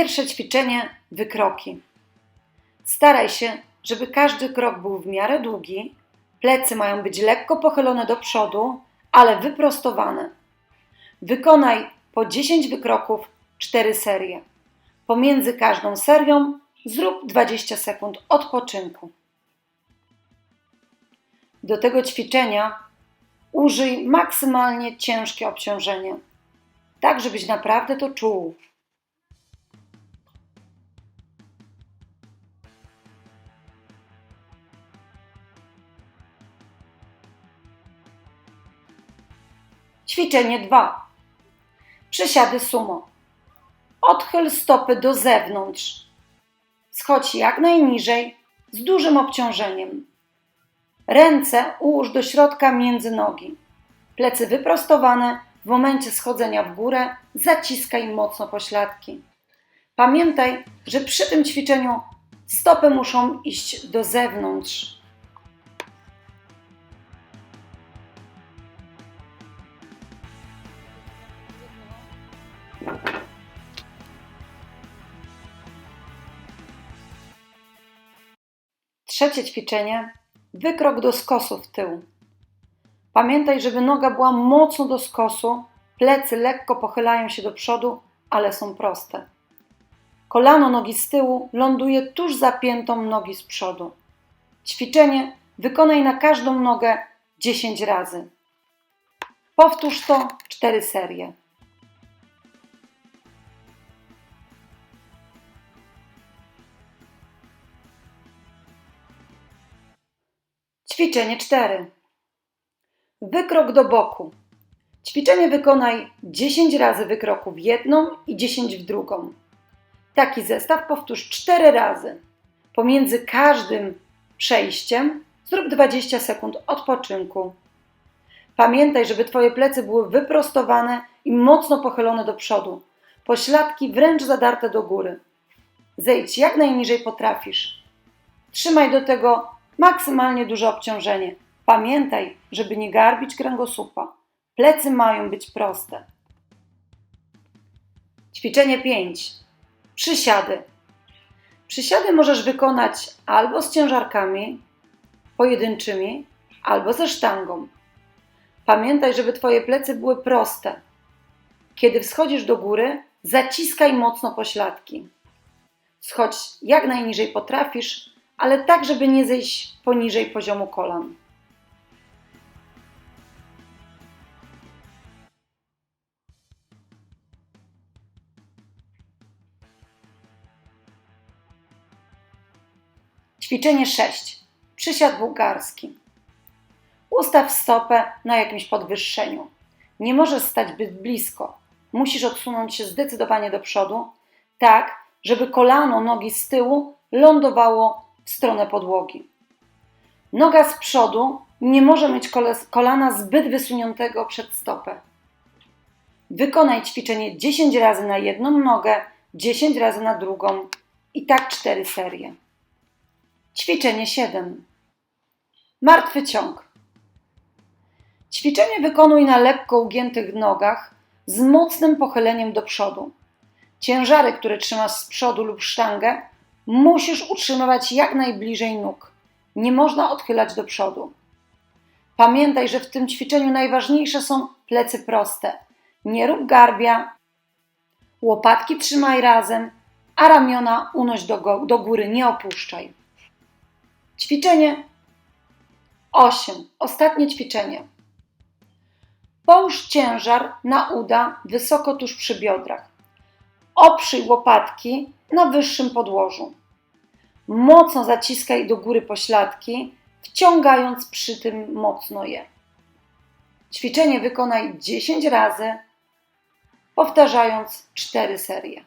Pierwsze ćwiczenie wykroki. Staraj się, żeby każdy krok był w miarę długi. Plecy mają być lekko pochylone do przodu, ale wyprostowane. Wykonaj po 10 wykroków 4 serie. Pomiędzy każdą serią zrób 20 sekund odpoczynku. Do tego ćwiczenia użyj maksymalnie ciężkie obciążenie, tak żebyś naprawdę to czuł. Ćwiczenie 2. Przysiady sumo. Odchyl stopy do zewnątrz. Schodź jak najniżej z dużym obciążeniem. Ręce ułóż do środka między nogi. Plecy wyprostowane. W momencie schodzenia w górę zaciskaj mocno pośladki. Pamiętaj, że przy tym ćwiczeniu stopy muszą iść do zewnątrz. Trzecie ćwiczenie. Wykrok do skosu w tył. Pamiętaj, żeby noga była mocno do skosu, plecy lekko pochylają się do przodu, ale są proste. Kolano nogi z tyłu ląduje tuż za piętą nogi z przodu. Ćwiczenie wykonaj na każdą nogę 10 razy. Powtórz to 4 serie. Ćwiczenie 4. Wykrok do boku. Ćwiczenie wykonaj 10 razy wykroku w jedną i 10 w drugą. Taki zestaw powtórz 4 razy. Pomiędzy każdym przejściem zrób 20 sekund odpoczynku. Pamiętaj, żeby Twoje plecy były wyprostowane i mocno pochylone do przodu, pośladki wręcz zadarte do góry. Zejdź jak najniżej potrafisz. Trzymaj do tego maksymalnie duże obciążenie. Pamiętaj, żeby nie garbić kręgosłupa. Plecy mają być proste. Ćwiczenie 5. Przysiady. Przysiady możesz wykonać albo z ciężarkami pojedynczymi, albo ze sztangą. Pamiętaj, żeby Twoje plecy były proste. Kiedy wschodzisz do góry, zaciskaj mocno pośladki. Schodź jak najniżej potrafisz, ale tak, żeby nie zejść poniżej poziomu kolan. Ćwiczenie 6. Przysiad bułgarski. Ustaw stopę na jakimś podwyższeniu. Nie możesz stać zbyt blisko. Musisz odsunąć się zdecydowanie do przodu, tak, żeby kolano nogi z tyłu lądowało w stronę podłogi. Noga z przodu nie może mieć kolana zbyt wysuniętego przed stopę. Wykonaj ćwiczenie 10 razy na jedną nogę, 10 razy na drugą i tak 4 serie. Ćwiczenie 7. Martwy ciąg. Ćwiczenie wykonuj na lekko ugiętych nogach z mocnym pochyleniem do przodu. Ciężary, które trzymasz z przodu lub sztangę, musisz utrzymywać jak najbliżej nóg. Nie można odchylać do przodu. Pamiętaj, że w tym ćwiczeniu najważniejsze są plecy proste. Nie rób garbia, łopatki trzymaj razem, a ramiona unoś do, do góry, nie opuszczaj. Ćwiczenie 8. Ostatnie ćwiczenie. Połóż ciężar na uda wysoko tuż przy biodrach. Oprzyj łopatki na wyższym podłożu. Mocno zaciskaj do góry pośladki, wciągając przy tym mocno je. Ćwiczenie wykonaj 10 razy, powtarzając 4 serie.